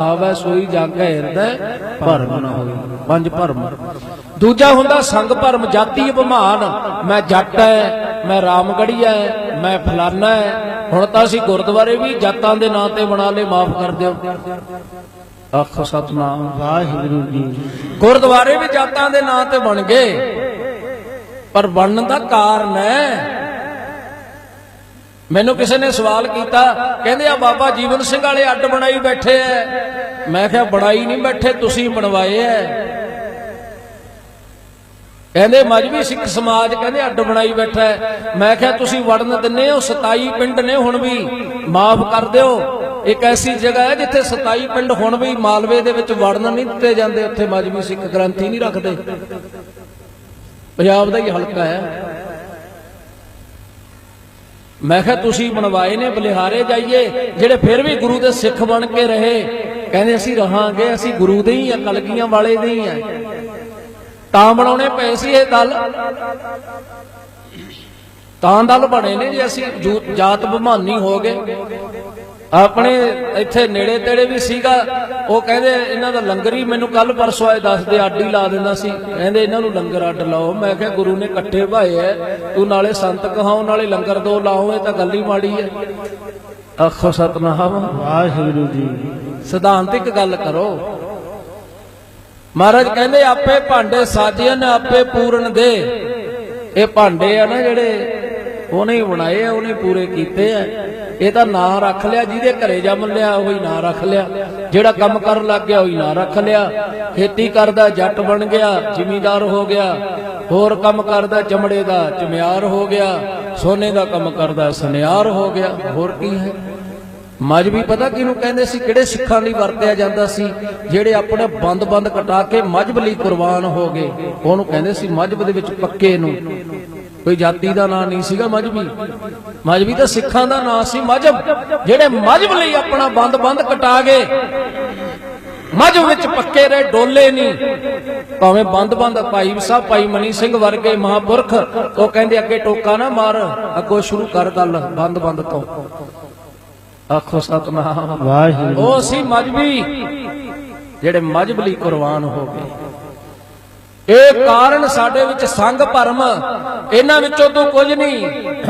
ਆਵੈ ਸੋਈ ਜਾਗੈ ਹਿਰਦੈ ਭਰਮ ਨਾ ਹੋਈ। ਪੰਜ ਭਰਮ। ਦੂਜਾ ਹੁੰਦਾ ਸੰਗ ਭਰਮ, ਜਾਤੀ ਅਭਿਮਾਨ ਮੈਂ ਜੱਟ ਐ, ਮੈਂ ਰਾਮਗੜੀਆ ਐ, ਮੈਂ ਫਲਾਨਾ ਐ। ਹੁਣ ਤਾਂ ਅਸੀਂ ਗੁਰਦੁਆਰੇ ਵੀ ਜਾਤਾਂ ਦੇ ਨਾਂ ਤੇ ਬਣਾ ਲਏ, ਮਾਫ ਕਰ ਦਿਓ। ਆਖੋ ਸਤਨਾਮ, ਵਾਹਿਗੁਰੂ ਜੀ। ਗੁਰਦੁਆਰੇ ਵੀ ਜਾਤਾਂ ਦੇ ਨਾਂ ਤੇ ਬਣ ਗਏ। ਪਰ ਬਣਨ ਦਾ ਕਾਰਨ ਹੈ ਮੈਨੂੰ ਕਿਸੇ ਨੇ ਸਵਾਲ ਕੀਤਾ, ਕਹਿੰਦੇ ਆ ਬਾਬਾ ਜੀਵਨ ਸਿੰਘ ਵਾਲੇ ਅੱਡ ਬਣਾਈ ਬੈਠੇ ਐ। ਮੈਂ ਕਿਹਾ, ਬਣਾਈ ਨਹੀਂ ਬੈਠੇ, ਤੁਸੀਂ ਬਣਵਾਏ ਐ। ਕਹਿੰਦੇ ਮਜਬੀ ਸਿੱਖ ਸਮਾਜ ਕਹਿੰਦੇ ਅੱਡ ਬਣਾਈ ਬੈਠਾ ਮੈਂ ਕਿਹਾ, ਤੁਸੀਂ ਵੜਨ ਦਿੰਨੇ ਹੋ 27 ਪਿੰਡ ਨੇ ਹੁਣ ਵੀ, ਮਾਫ ਕਰ ਦਿਓ। ਇੱਕ ਐਸੀ ਜਗ੍ਹਾ ਹੈ ਜਿੱਥੇ 27 ਪਿੰਡ ਹੁਣ ਵੀ ਮਾਲਵੇ ਦੇ ਵਿੱਚ ਵੜਨ ਨਹੀਂ ਦਿੱਤੇ ਜਾਂਦੇ, ਉੱਥੇ ਮਜਬੀ ਸਿੱਖ ਗ੍ਰੰਥੀ ਨਹੀਂ ਰੱਖਦੇ। ਪੰਜਾਬ ਦਾ ਹੀ ਹਲਕਾ ਹੈ ਮੈਂ ਕਿਹਾ, ਤੁਸੀਂ ਬਣਵਾਏ ਨੇ ਬਲਿਹਾਰੇ, ਜਾਈਏ। ਜਿਹੜੇ ਫਿਰ ਵੀ ਗੁਰੂ ਦੇ ਸਿੱਖ ਬਣ ਕੇ ਰਹੇ, ਕਹਿੰਦੇ, ਅਸੀਂ ਰਹਾਂਗੇ, ਅਸੀਂ ਗੁਰੂ ਦੇ ਹੀ ਆ, ਕਲਗੀਆਂ ਵਾਲੇ ਦੇ ਹੀ ਆ। ਤਾਂ ਬਣਾਉਣੇ ਪਏ ਸੀ ਇਹ ਦਲ। ਤਾਂ ਦਲ ਬਣੇ ਨੇ ਜੇ ਅਸੀਂ ਜਾਤ ਬਮਾਨੀ ਹੋ ਗਏ। ਆਪਣੇ ਇੱਥੇ ਨੇੜੇ ਤੇੜੇ ਵੀ ਸੀਗਾ। ਉਹ ਕਹਿੰਦੇ ਇਹਨਾਂ ਦਾ ਲੰਗਰ ਹੀ ਮੈਨੂੰ ਕੱਲ ਪਰਸੋਂ ਆਏ ਦੱਸਦੇ ਹੀ ਲਾ ਦਿੰਦਾ ਸੀ। ਕਹਿੰਦੇ ਇਹਨਾਂ ਨੂੰ ਲੰਗਰ ਅੱਡ ਲਾਓ। ਮੈਂ ਕਿਹਾ ਗੁਰੂ ਨੇ ਇਕੱਠੇ ਭਾਏ ਐ। ਤੂੰ ਨਾਲੇ ਸੰਤ ਕਹਾਓ ਨਾਲੇ ਲੰਗਰ ਦੋ ਲਾਓ ਇਹ ਤਾਂ ਗੱਲ ਹੀ ਮਾੜੀ ਐ। ਆਖੋ ਸਤਨਾਮ। ਵਾਹਿਗੁਰੂ ਜੀ। ਸਿਧਾਂਤਿਕ ਗੱਲ ਕਰੋ। ਮਹਾਰਾਜ ਕਹਿੰਦੇ ਆਪੇ ਭਾਂਡੇ ਸਾਜੀਆਂ ਆਪੇ ਪੂਰਨ ਦੇ। ਇਹ ਭਾਂਡੇ ਆ ਨਾ ਜਿਹੜੇ ਉਹਨੇ ਬਣਾਏ ਆ, ਉਹਨੇ ਪੂਰੇ ਕੀਤੇ ਆ। ਇਹ ਤਾਂ ਨਾਂ ਰੱਖ ਲਿਆ, ਜਿਹਦੇ ਘਰੇ ਜੰਮ ਲਿਆ, ਉਹੀ ਨਾਂ ਰੱਖ ਲਿਆ। ਜਿਹੜਾ ਕੰਮ ਕਰਨ ਲੱਗ ਗਿਆ, ਉਹੀ ਨਾਂ ਰੱਖ ਲਿਆ। ਖੇਤੀ ਕਰਦਾ, ਜੱਟ ਬਣ ਗਿਆ, ਜ਼ਿਮੀਂਦਾਰ ਹੋ ਗਿਆ। ਹੋਰ ਕੰਮ ਕਰਦਾ, ਚਮੜੇ ਦਾ ਚਮਿਆਰ ਹੋ ਗਿਆ। ਸੋਨੇ ਦਾ ਕੰਮ ਕਰਦਾ, ਸੁਨਿਆਰ ਹੋ ਗਿਆ। ਹੋਰ ਕੀ ਹੈ? ਮਜਬੀ ਪਤਾ ਕਿਹਨੂੰ ਕਹਿੰਦੇ ਸੀ, ਕਿਹੜੇ ਸਿੱਖਾਂ ਲਈ ਵਰਤਿਆ ਜਾਂਦਾ ਸੀ? ਜਿਹੜੇ ਆਪਣੇ ਬੰਦ-ਬੰਦ ਕਟਾ ਕੇ ਮਜਬ ਲਈ ਕੁਰਬਾਨ ਹੋ ਗਏ। ਉਹਨੂੰ ਕਹਿੰਦੇ ਸੀ ਮਜਬ ਦੇ ਵਿੱਚ ਪੱਕੇ ਨੂੰ। ਕੋਈ ਜਾਤੀ ਦਾ ਨਾਂ ਨਹੀਂ ਸੀਗਾ ਮਜਬੀ। ਮਜਬੀ ਤਾਂ ਸਿੱਖਾਂ ਦਾ ਨਾਂ ਸੀ ਮਜਬ। ਜਿਹੜੇ ਮਜਬ ਲਈ ਆਪਣਾ ਬੰਦ-ਬੰਦ ਕਟਾ ਗਏ। ਮਜਬ ਵਿੱਚ ਪੱਕੇ ਰਹੇ ਡੋਲੇ ਨਹੀਂ। ਭਾਵੇਂ ਬੰਦ-ਬੰਦ ਭਾਈ ਸਾਹਿਬ ਭਾਈ ਮਨੀ ਸਿੰਘ ਵਰਗੇ ਮਹਾਪੁਰਖ ਉਹ ਕਹਿੰਦੇ ਅੱਗੇ ਟੋਕਾ ਨਾ ਮਾਰ ਅੱਗੋਂ ਸ਼ੁਰੂ ਕਰ ਗੱਲ ਬੰਦ-ਬੰਦ ਤੋਂ। ਆਖੋ ਸਤਨਾਮ। ਵਾਹਿਗੁਰੂ। ਉਹ ਸੀ ਮਜਬੀ ਜਿਹੜੇ ਮਜਬ ਲਈ ਕੁਰਬਾਨ ਹੋ ਗਏ। ਇਹ ਕਾਰਨ ਸਾਡੇ ਵਿੱਚ ਸੰਗ ਭਰਮ ਇਹਨਾਂ ਵਿੱਚੋਂ ਤੂੰ ਕੁਝ ਨਹੀਂ।